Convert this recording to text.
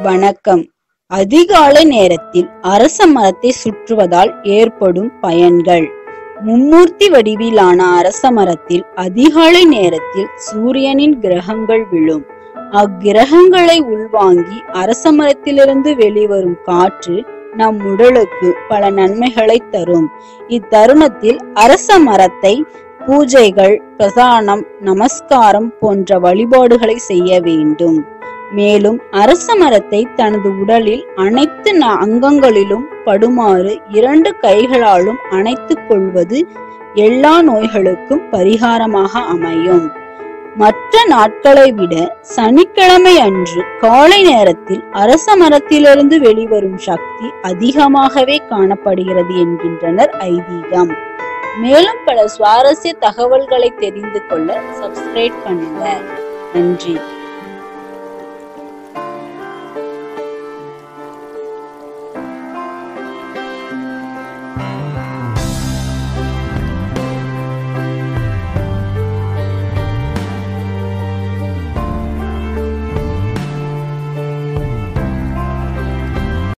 வணக்கம். அதிகாலை நேரத்தில் அரச மரத்தை சுற்றுவதால் ஏற்படும் பயன்கள். மும்மூர்த்தி வடிவிலான அரச மரத்தில் அதிகாலை நேரத்தில் சூரியனின் கிரகங்கள் விழும். அக்கிரகங்களை உள்வாங்கி அரச மரத்திலிருந்து வெளிவரும் காற்று நம் உடலுக்கு பல நன்மைகளை தரும். இத்தருணத்தில் அரச மரத்தை பூஜைகள் பிரதானம் நமஸ்காரம் போன்ற வழிபாடுகளை செய்ய வேண்டும். மேலும் அரச மரத்தை தனது உடலில் அனைத்து ந- அங்கங்களிலும் படுமாறு இரண்டு கைகளாலும் அணைத்துக் கொள்வது எல்லா நோய்களுக்கும் பரிகாரமாக அமையும். மற்ற நாட்களை விட சனிக்கிழமை அன்று காலை நேரத்தில் அரச மரத்திலிருந்து வெளிவரும் சக்தி அதிகமாகவே காணப்படுகிறது என்கின்றனர் ஐதீகம். மேலும் பல சுவாரஸ்ய தகவல்களை தெரிந்து கொள்ள சப்ஸ்கிரைப் பண்ணுங்க. நன்றி.